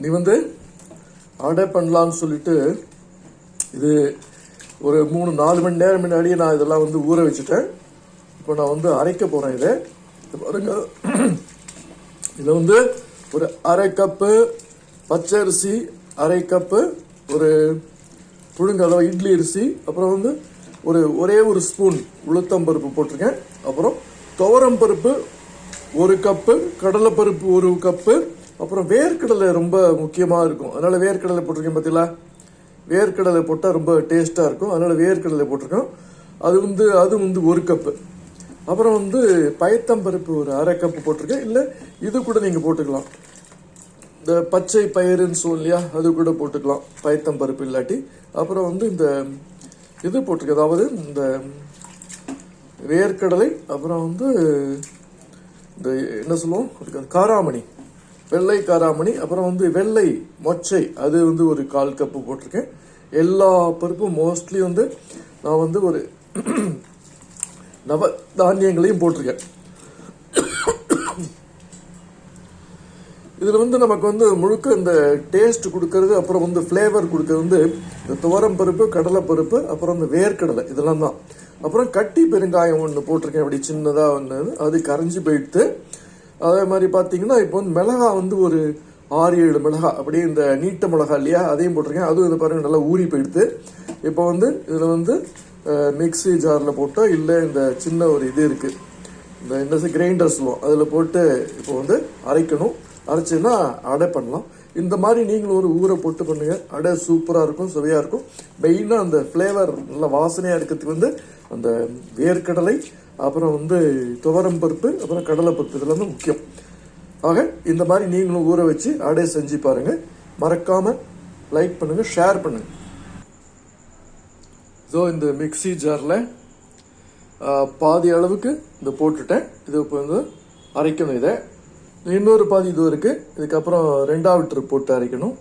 நீ வந்து அடை பண்ணலான்னு சொல்லிட்டு இது ஒரு மூணு நாலு மணி நேரம் முன்னாடியே நான் இதெல்லாம் வந்து ஊற வச்சுட்டேன். இப்போ நான் வந்து அரைக்க போகிறேன் இதை. பாருங்க. இதில் வந்து ஒரு அரை கப்பு பச்சை அரிசி அரை கப்பு ஒரு புழுங்க அதாவது இட்லி அரிசி அப்புறம் வந்து ஒரு ஒரே ஒரு ஸ்பூன் உளுத்தம் பருப்பு போட்டிருக்கேன். அப்புறம் துவரம் பருப்பு ஒரு கப்பு கடலைப்பருப்பு ஒரு கப்பு அப்புறம் வேர்க்கடலை ரொம்ப முக்கியமாக இருக்கும். அதனால வேர்க்கடலை போட்டிருக்கேன் பார்த்தீங்களா வேர்க்கடலை போட்டால் ரொம்ப டேஸ்ட்டாக இருக்கும். அதனால வேர்க்கடலை போட்டிருக்கோம். அது வந்து அது வந்து ஒரு கப்பு. அப்புறம் வந்து பயத்தம்பருப்பு ஒரு அரை கப்பு போட்டிருக்கேன். இல்லை இது கூட நீங்கள் போட்டுக்கலாம். இந்த பச்சை பயிறுன்னு சொல்லும் இல்லையா அது கூட போட்டுக்கலாம். பயத்தம்பருப்பு இல்லாட்டி. அப்புறம் வந்து இந்த இது போட்டிருக்கு அதாவது இந்த வேர்க்கடலை அப்புறம் வந்து இந்த என்ன சொல்லுவோம்? காராமணி. வெள்ளை காராமணி அப்புறம் வந்து வெள்ளை மொச்சை. அது வந்து ஒரு கால் கப்பு போட்டிருக்கேன். எல்லா பருப்பும் மோஸ்ட்லி வந்து நான் வந்து ஒரு நவ தானியங்களையும் போட்டிருக்கேன். இதில் வந்து நமக்கு வந்து முழுக்க இந்த டேஸ்ட் கொடுக்கறது அப்புறம் வந்து ஃப்ளேவர் கொடுக்கறது வந்து இந்த துவரம் பருப்பு கடலை பருப்பு அப்புறம் இந்த வேர்க்கடலை இதெல்லாம் தான். அப்புறம் கட்டி பெருங்காயம் ஒன்று போட்டிருக்கேன். அப்படி சின்னதாக ஒன்று அது கரைஞ்சி போயிட்டு அதே மாதிரி பார்த்தீங்கன்னா இப்போ வந்து மிளகா வந்து ஒரு ஆறு ஏழு மிளகா அப்படியே இந்த நீட்ட மிளகா இல்லையா அதையும் போட்டிருக்கேன். அதுவும் இதை பாருங்க நல்லா ஊறி போயிடுது. இப்போ வந்து இதில் வந்து மிக்ஸி ஜாரில் போட்டால் இல்லை இந்த சின்ன ஒரு இது இருக்குது இந்த என்ன கிரைண்டர் சொல்லுவோம் அதில் போட்டு இப்போ வந்து அரைக்கணும். அரைச்சுன்னா அடை பண்ணலாம். இந்த மாதிரி நீங்களும் ஒரு ஊரை போட்டு பண்ணுங்கள் அடை சூப்பராக இருக்கும் சுவையாக இருக்கும். மெயினாக அந்த ஃப்ளேவர் நல்லா வாசனையாக இருக்கிறதுக்கு வந்து அந்த வேர்க்கடலை அப்புறம் வந்து துவரம் பருப்பு அப்புறம் கடலை பருப்பு இதெல்லாம் தான் முக்கியம். ஆக இந்த மாதிரி நீங்களும் ஊற வச்சு அடை செஞ்சு பாருங்கள் மறக்காமல் லைக் பண்ணுங்கள் ஷேர் பண்ணுங்கள் ஸோ இந்த மிக்ஸி ஜாரில் பாதி அளவுக்கு இந்த போட்டுட்டேன். இது இப்போ வந்து அரைக்கணும் இதை. இன்னொரு பாதி இது இருக்குது இதுக்கப்புறம் ரெண்டாவது ட்ரிப் போட்டு அரைக்கணும்.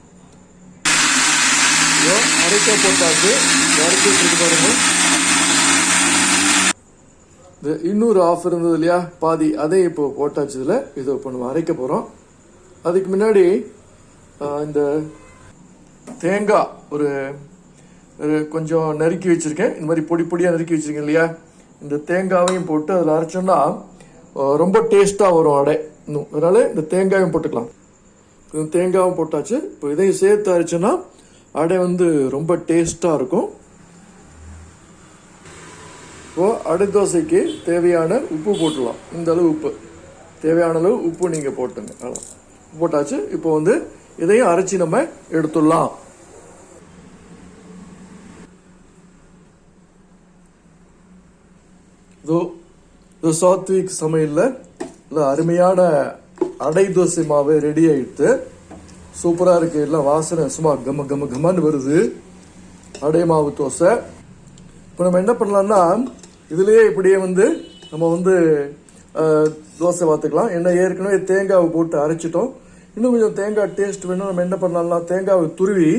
அரைக்க போட்டாச்சு. அரைச்சிட்டு பாருங்கள் இன்னொரு ஆஃப் இருந்தது இல்லையா? பாதி அதை இப்போ போட்டாச்சு இதில் இதை இப்போ நம்ம அரைக்க போகிறோம் அதுக்கு முன்னாடி இந்த தேங்காய் ஒரு ஒரு கொஞ்சம் நறுக்கி வச்சிருக்கேன். இந்த மாதிரி பொடி பொடியாக நறுக்கி வச்சுருக்கேன் இல்லையா? இந்த தேங்காவையும் போட்டு அதில் அரைச்சோம்னா ரொம்ப டேஸ்ட்டாக வரும் அடை. இன்னும் அதனால இந்த தேங்காயும் போட்டுக்கலாம். இந்த தேங்காயும் போட்டாச்சு. இப்போ இதையும் சேர்த்து அரைச்சோன்னா அடை வந்து ரொம்ப டேஸ்ட்டாக இருக்கும். இப்போ அடை தோசைக்கு தேவையான உப்பு போட்டுடலாம். இந்த அளவு உப்பு. தேவையான அளவு உப்பு நீங்கள் போட்டுங்க. போட்டாச்சு. இப்போ வந்து இதையும் அரைச்சி நம்ம எடுத்துடலாம். இதோ இந்த சாத்விக் சமையலில் இல்லை அருமையான அடை தோசை மாவு ரெடி ஆயிடுத்து. சூப்பராக இருக்கு. எல்லாம் வாசனை சும்மா கம கம கமன்னு வருது. அடை மாவு தோசை. இப்போ நம்ம என்ன பண்ணலாம்னா இதுலேயே இப்படியே வந்து நம்ம வந்து தோசை பார்த்துக்கலாம் என்ன ஏற்கனவே தேங்காவை போட்டு அரைச்சிட்டோம். இன்னும் கொஞ்சம் தேங்காய் டேஸ்ட் வேணும். நம்ம என்ன பண்ணலாம்னா தேங்காவை துருவி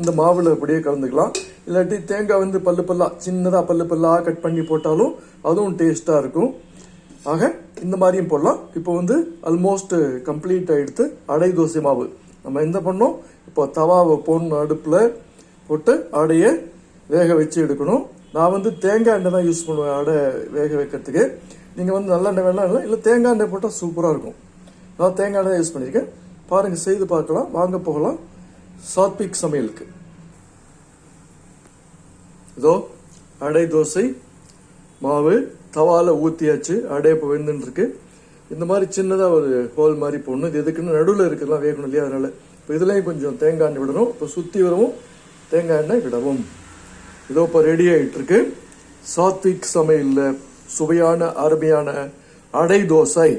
இந்த மாவில் அப்படியே கலந்துக்கலாம். இல்லாட்டி தேங்காய் வந்து பல்லு பல்லா சின்னதாக பல்லு பல்லாக கட் பண்ணி போட்டாலும் அதுவும் டேஸ்ட்டாக இருக்கும். ஆக இந்த மாதிரியும் போடலாம். இப்போ வந்து ஆல்மோஸ்ட் கம்ப்ளீட் ஆகிடுத்து அடை தோசை மாவு. நம்ம என்ன பண்ணோம்? இப்போ தவாவை போடணும் அடுப்பில் போட்டு அடையை வேக வச்சு எடுக்கணும். நான் வந்து தேங்காய் எண்ணெய் தான் யூஸ் பண்ணுவேன் அடை வேக வைக்கிறதுக்கு. நீங்கள் வந்து நல்லெண்ணெய் வேணாம் இல்லை இல்லை தேங்காய் எண்ணெய் போட்டால் சூப்பராக இருக்கும். நான் தேங்காய் எண்ணெய் யூஸ் பண்ணியிருக்கேன் பாருங்கள் செய்து பார்க்கலாம். வாங்க போகலாம். சாத்விக் சமையலுக்கு. இதோ அடை தோசை மாவு தவால ஊற்றியாச்சு அடை இப்போ வெந்துன்னு இருக்கு இந்த மாதிரி சின்னதாக ஒரு ஹோல் மாதிரி போடணும். இது எதுக்குன்னு நடுவில் இருக்கலாம் வேகணும் இல்லையா? அதனால். இப்போ இதுலேயும் கொஞ்சம் தேங்காய் எண்ணெய் விடணும். இப்போ சுற்றி வரவும் தேங்காய் எண்ணெய் விடவும். இதோ இப்போ ரெடி ஆகிட்டுருக்கு சாத்விக் சமையலில் சுவையான அருமையான அடை தோசை.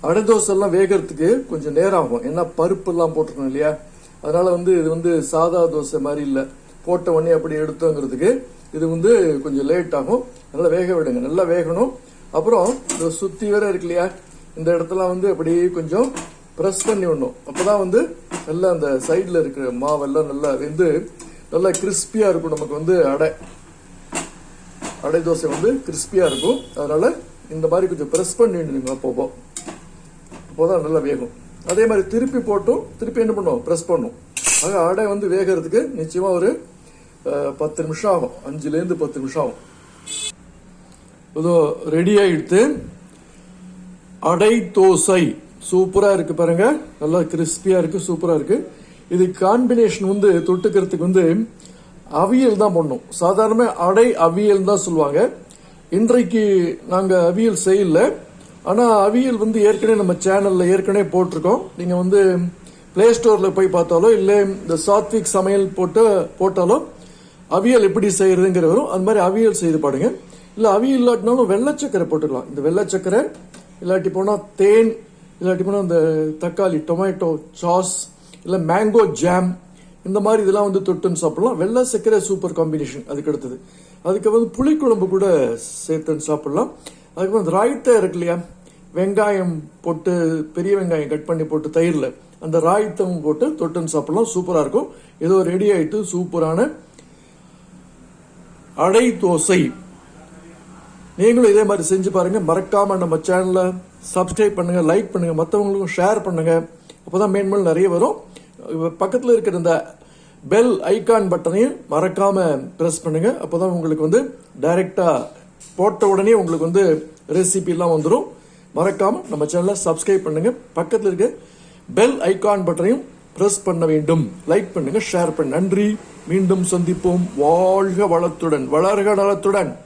அடை தோசை எல்லாம் வேகறதுக்கு கொஞ்சம் நேரம் ஆகும். ஏன்னா பருப்பெல்லாம் போட்டிருக்கோம் இல்லையா? அதனால வந்து இது வந்து சாதா தோசை மாதிரி இல்லை. போட்ட உடனே அப்படி எடுத்தோங்கிறதுக்கு இது வந்து கொஞ்சம் லேட் ஆகும். நல்லா வேக விடுங்க. நல்லா வேகணும். அப்புறம் இந்த சுத்தி வேற இருக்கு இல்லையா? இந்த இடத்துல வந்து அப்படியே கொஞ்சம் ப்ரெஸ் பண்ணி விடணும். அப்போதான் வந்து நல்லா அந்த சைடில் இருக்கிற மாவெல்லாம் நல்லா வெந்து நல்லா கிறிஸ்பியா இருக்கும் நமக்கு வந்து அடை. அடை தோசை வந்து கிறிஸ்பியா இருக்கும். அதனால இந்த மாதிரி கொஞ்சம் ப்ரெஸ் பண்ணிடுங்க போவோம் அப்போதான் நல்லா வேகும். அதே மாதிரி திருப்பி போட்டும் திருப்பி என்ன பண்ணுவோம் ப்ரெஸ் பண்ணும். ஆக அடை வந்து வேகிறதுக்கு நிச்சயமா ஒரு பத்து நிமிஷம் ஆகும். அஞ்சுலேருந்து பத்து நிமிஷம் ஆகும். இதோ ரெடி ஆகிடுத்து அடை தோசை. சூப்பராக இருக்கு பாருங்க. நல்லா கிறிஸ்பியாக இருக்கு சூப்பராக இருக்குது இது காம்பினேஷன் வந்து தொட்டுக்கிறதுக்கு வந்து அவியல் தான் பண்ணும். சாதாரண அடை அவியல் தான் சொல்லுவாங்க. இன்றைக்கு நாங்கள் அவியல் செய்யல. ஆனால் அவியல் வந்து ஏற்கனவே நம்ம சேனலில் ஏற்கனவே போட்டிருக்கோம். நீங்கள் வந்து பிளே ஸ்டோரில் போய் பார்த்தாலோ இல்லை இந்த சாத்விக் சமையல் போட்டு போட்டாலோ அவியல் எப்படி செய்யறதுங்கிற வரும். அது மாதிரி அவியல் செய்து பாடுங்க இல்லை அவியல் இல்லாட்டினாலும் வெள்ளை சக்கரை போட்டுக்கலாம். இந்த வெள்ளை சக்கரை இல்லாட்டி போனால் தேன் இல்லாட்டி போனால் இந்த தக்காளி டொமேட்டோ சாஸ் இல்லை மேங்கோ ஜாம் இந்த மாதிரி இதெல்லாம் வந்து தொட்டுன்னு சாப்பிடலாம். வெள்ளை சர்க்கரை சூப்பர் காம்பினேஷன் அதுக்கு அடுத்தது. அதுக்கு வந்து புளிக்குழம்பு கூட சேர்த்துன்னு சாப்பிடலாம். அதுக்கப்புறம் இந்த ராய்த்தா இருக்கு இல்லையா? வெங்காயம் போட்டு பெரிய வெங்காயம் கட் பண்ணி போட்டு தயிரில் அந்த ராயத்தம் போட்டு தொட்டுன்னு சாப்பிடலாம். சூப்பராக இருக்கும். ஏதோ ரெடி ஆயிட்டு சூப்பரான அடை தோசை. நீங்களும் இதே மாதிரி செஞ்சு பாருங்க. மறக்காம நம்ம சேனலை சப்ஸ்கிரைப் பண்ணுங்க லைக் பண்ணுங்க மற்றவங்களுக்கும் ஷேர் பண்ணுங்க. அப்பதான் மேன்மேல் நிறைய வரும். பக்கத்தில் இருக்கிற இந்த பெல் ஐகான் பட்டனையும் மறக்காம பிரஸ் பண்ணுங்க. அப்பதான் உங்களுக்கு வந்து டைரக்டா போட்ட உடனே உங்களுக்கு வந்து ரெசிபி எல்லாம் வந்துடும் மறக்காம நம்ம சேனலை சப்ஸ்கிரைப் பண்ணுங்க. பக்கத்தில் இருக்க பெல் ஐகான் பட்டனையும் பிரஸ் பண்ண வேண்டும். லைக் பண்ணுங்க ஷேர் பண்ண. நன்றி. மீண்டும் சந்திப்போம். வாழ்க வளத்துடன் வளர்க நலத்துடன்.